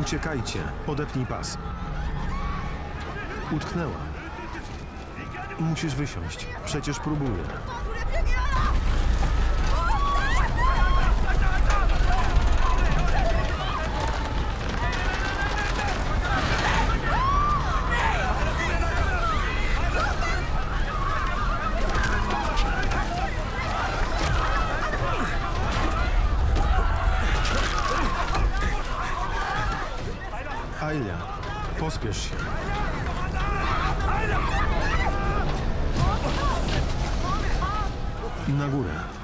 Uciekajcie. Odepnij pas. Utknęła. Musisz wysiąść. Przecież próbuję. Ailia, pospiesz się. Na górę.